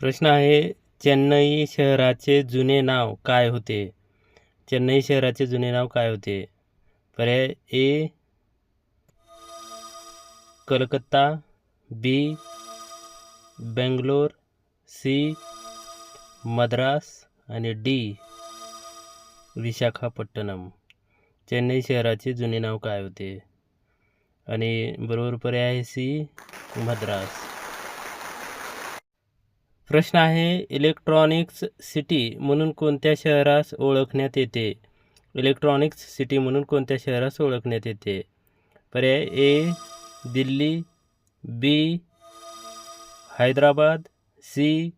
प्रश्न आहे चेन्नई शहराचे जुने नाव काय होते? चेन्नई शहराचे जुने नाव काय होते? पर्याय A Calcutta B Bangalore C Madras आणि डी विशाखापट्टणम. चेन्नई शहराचे जुने नाव काय होते? आणि बरोबर पर्याय आहे सी मद्रास. प्रश्न आहे इलेक्ट्रॉनिक्स सिटी म्हणून कोणत्या शहरास ओळखण्यात येते? इलेक्ट्रॉनिक्स सिटी म्हणून कोणत्या शहरास ओळखण्यात येते? पर्याय A Delhi B Hyderabad C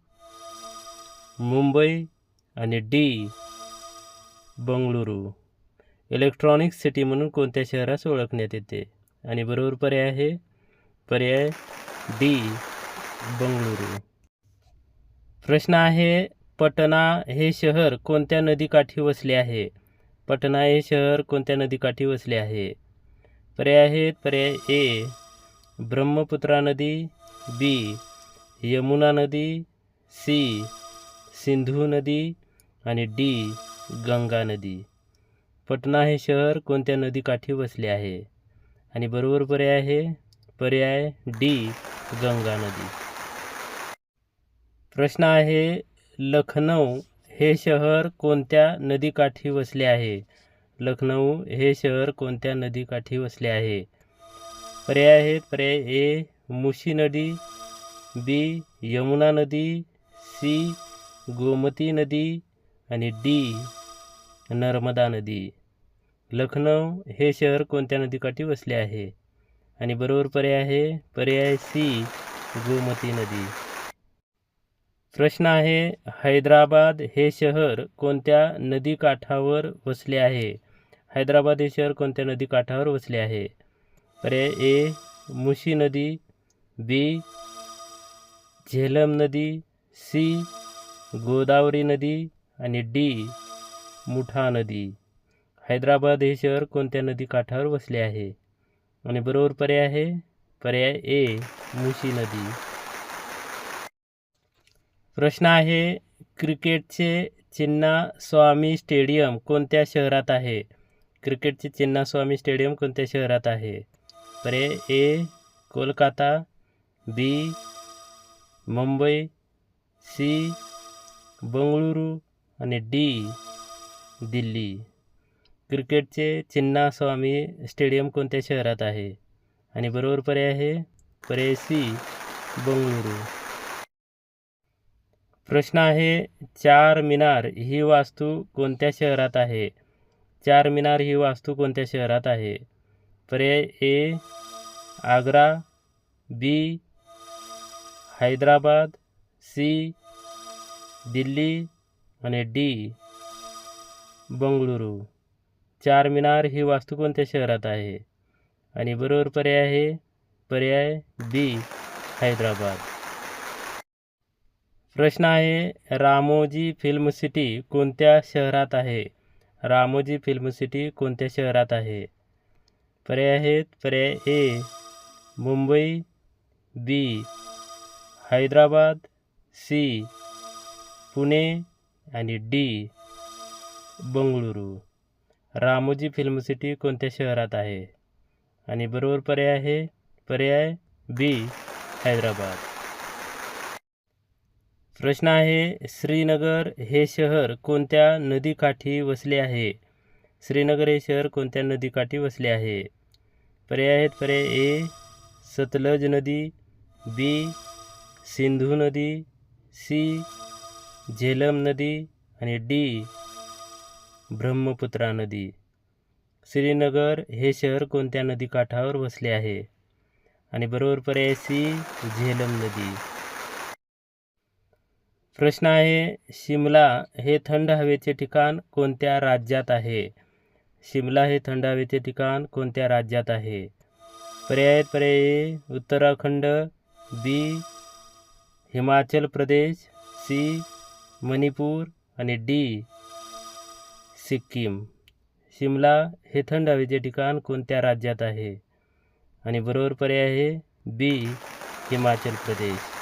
Mumbai आणि डी बंगळुरू. इलेक्ट्रॉनिक्स सिटी म्हणून कोणत्या शहरास ओळखण्यात येते? आणि बरोबर पर्याय आहे? पर्याय डी बंगळुरू. प्रश्न आहे पटना हे शहर कोणत्या नदीकाठी वसले आहे? पटना हे शहर कोणत्या नदीकाठी वसले आहे? पर्याय आहेत पर्याय ए ब्रह्मपुत्रा नदी बी यमुना नदी सी सिंधू नदी आणि डी गंगा नदी. पटना हे शहर कोणत्या नदीकाठी वसले आहे? आणि बरोबर पर्याय आहे पर्याय डी गंगा नदी. प्रश्न आहे लखनौ हे शहर कोणत्या नदीकाठी वसले आहे? लखनौ हे शहर कोणत्या नदीकाठी वसले आहे? पर्याय आहेत पर्याय ए मुशी नदी बी यमुना नदी सी गोमती नदी आणि डी नर्मदा नदी. लखनौ हे शहर कोणत्या नदीकाठी वसले आहे? आणि बरोबर पर्याय आहे पर्याय सी गोमती नदी. प्रश्न आहे हैदराबाद हे शहर कोणत्या नदीकाठावर वसले आहे? हैदराबाद हे शहर कोणत्या नदीकाठावर वसले आहे? पर्याय ए मुशी नदी बी झेलम नदी सी गोदावरी नदी आणि डी मुठा नदी. हैदराबाद हे शहर कोणत्या नदीकाठावर वसले आहे? आणि बरोबर पर्याय आहे? पर्याय ए मुशी नदी. प्रश्न आहे क्रिकेटचे चिन्नास्वामी स्टेडियम कोणत्या शहरात आहे? क्रिकेटचे चिन्नास्वामी स्टेडियम कोणत्या शहरात आहे? पर्याय A Kolkata B Mumbai C Bengaluru आणि डी दिल्ली. क्रिकेटचे चिन्नास्वामी स्टेडियम कोणत्या शहरात आहे? आणि बरोबर पर्याय आहे पर्याय सी बंगळुरू. प्रश्न आहे चार मिनार ही वास्तू कोणत्या शहरात आहे? चार मिनार ही वास्तू कोणत्या शहरात आहे? पर्याय A Agra B Hyderabad C Delhi आणि डी बंगळुरू. चार मिनार ही वास्तू कोणत्या शहरात आहे? आणि बरोबर पर्याय आहे पर्याय बी हैदराबाद. प्रश्न आहे रामोजी फिल्म सिटी कोणत्या शहरात आहे? रामोजी फिल्म सिटी कोणत्या शहरात आहे? पर्याय आहेत पर्याय A Mumbai B Hyderabad C Pune आणि D Bengaluru. Ramoji film city कोणत्या शहरात आहे? आणि बरोबर पर्याय आहे पर्याय बी हैदराबाद. प्रश्न आहे श्रीनगर हे शहर कोणत्या नदीकाठी वसले आहे? श्रीनगर हे शहर कोणत्या नदीकाठी वसले आहे? पर्याय आहेत पर्याय ए सतलज नदी बी सिंधू नदी सी झेलम नदी आणि डी ब्रह्मपुत्रा नदी. श्रीनगर हे शहर कोणत्या नदीकाठावर वसले आहे? आणि बरोबर पर्याय सी झेलम नदी. प्रश्न आहे शिमला हे थंड हवेचे ठिकाण कोणत्या राज्यात आहे? शिमला हे थंड हवेचे ठिकाण कोणत्या राज्यात आहे? पर्याय पर्याय उत्तराखंड बी हिमाचल प्रदेश सी मणिपूर आणि डी सिक्कीम. शिमला हे थंड हवेचे ठिकाण कोणत्या राज्यात आहे? आणि बरोबर पर्याय आहे बी हिमाचल प्रदेश.